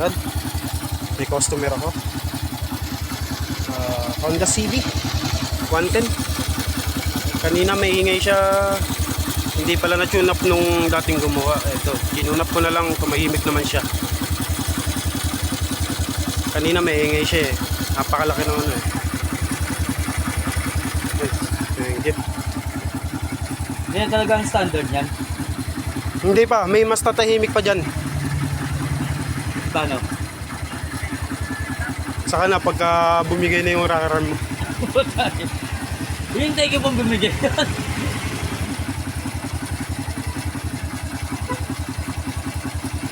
Yan. May customer ako. Ah, Honda CB. 110. Kanina may ingay siya. Hindi pala na-tune up nung dating gumawa. Ito, tinune up ko na lang. Tumahimik naman siya. Kanina may ingay siya eh. Napakalaki ng ano eh. Inggit. Yan talaga ang standard niyan. Hindi pa, may mas tatahimik pa dyan. Paano? Saka na pagka bumigay na yung rakaran mo. Hintay ko pong bumigay.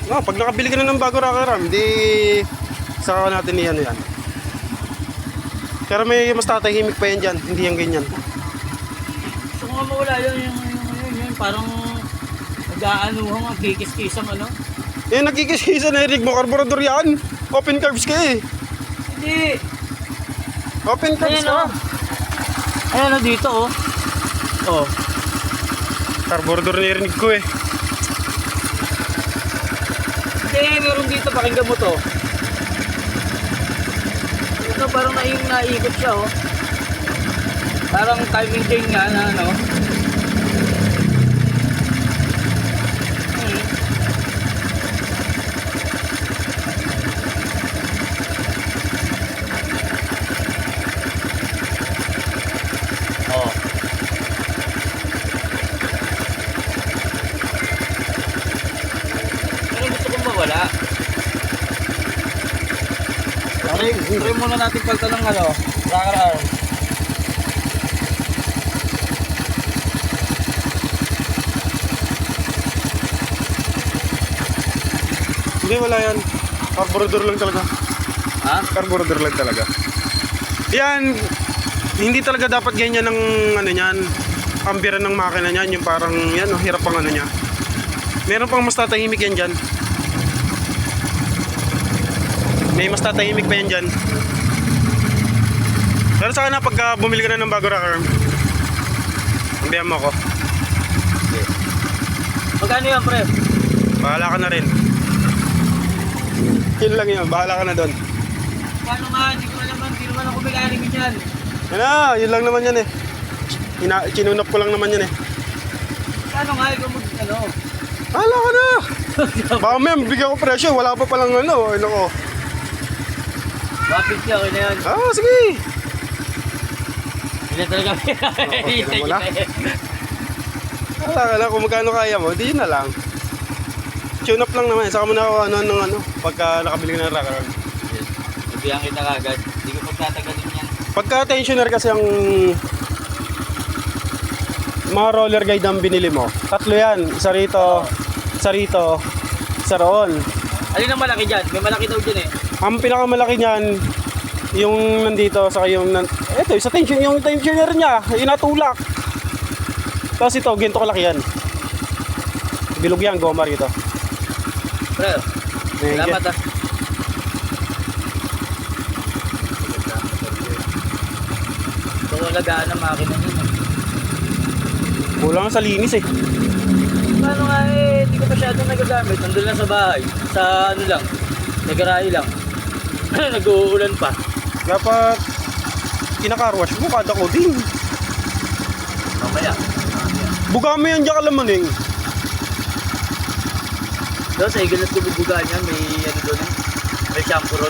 Ah, pag nakabili ka na ng bago rakaram, di saka natin iyan yan. Pero may mas tatahimik pa yan dyan, hindi yan ganyan. Gusto ko nga mawala yun, yung, yung, yung, yung parang ang kikis-kisang ano. Eh, nagkikisisa na Eric mo, karburador yan. Open carbs ka eh. Hindi. Open carbs Ayan ka. o. Ayan o dito oh. Oh. Karburador narinig ko eh. Hindi, meron dito. Pakinggan mo to. Ito parang naing naikot siya oh. Parang timing chain nga na ano. Hmm. Oh. Pero gusto kong mawala. Try, try muna natin palta ng ano, rocker arm. Hindi, wala yan. Karburador lang talaga. Ha? Karburador lang talaga. Yan, hindi talaga dapat ganyan ng ano niyan. Ambiran ng makina niyan, yung parang yan, oh, hirap pang ano niya. Meron pang mas tatahimik yan dyan. May mas tatahimik pa yan dyan. Pero sa na pagka bumili ka na ng bago rocker, ambihan mo ako. Magkano yan, pre? Bahala ka na rin. Yun lang yun, bahala ka na doon. Paano nga? Hindi ko alam, hindi naman ako may-aring yan. Yan na, yun lang naman yan eh. Ina kinunap ko lang naman yan eh. Paano nga? Ikaw mag, ano? Bahala ka na! Baka may bigyan ko presyo, wala pa palang ano, ano ko. Wapit siya, okay na yan. Ah, sige! Hindi na talaga. Hintay wala. kita eh. Ka na, kung magkano kaya mo, di yun na lang. Tune up lang naman, saka mo na ako ano, ano, ano, pagka nakabili ka ng rocker. Sabihan kita kagad. Hindi ko pagtatagalin yan. Pagka tensioner kasi ang mga roller guide ang binili mo, tatlo yan, isa rito, isa rito, isa roon. Alin ang malaki dyan? May malaki daw dyan eh. Ang pinakamalaki niyan, yung nandito, saka yung, nan eto, isa tension, yung tensioner niya, yung natulak. Tapos ito, ginto kalaki yan. Bilog yan, goma rito. Pre, salamat ah. Ito ko lagaan ng makina niya. Kulang sa linis eh. Paano nga eh, hindi ko masyadong nagagamit. Nandun lang sa bahay. Sa ano lang, sa garahe lang. Nag-uulan pa. Dapat, kinakarwash mo kada ko din. Mamaya. Buga mo yan dyan kalamaning. Doon sa iganat ko bubugaan yan, may ano doon eh. May shampoo ron.